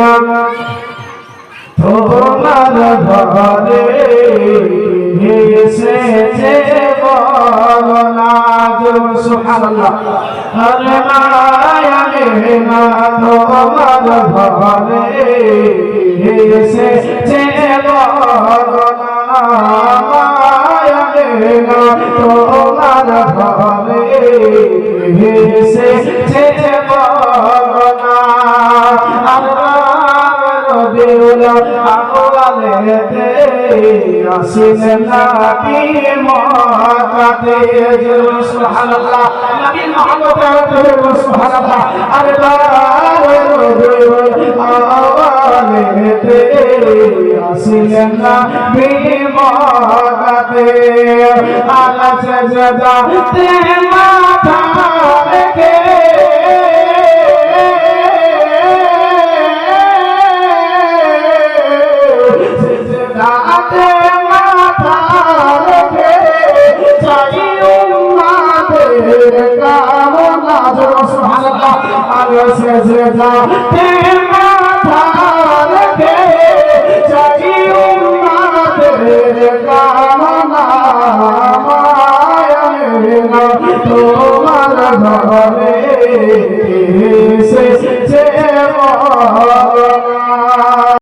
না তোমার ঘরে এসেছে বলনা সুবহানাল্লাহ আরে মায়ালে না তোমার ঘরে এসেছে বলনা মায়ালে না তোমার ঘরে এসেছে আসিলেন নবী মক্কাতে সুবহানাল্লাহ নবী মুহাম্মদ সুবহানাল্লাহ আরে আওয়ালেতে আসিলেন নবী সাজদাতে চাই উম্মাদের কামনা তোমার ঘরে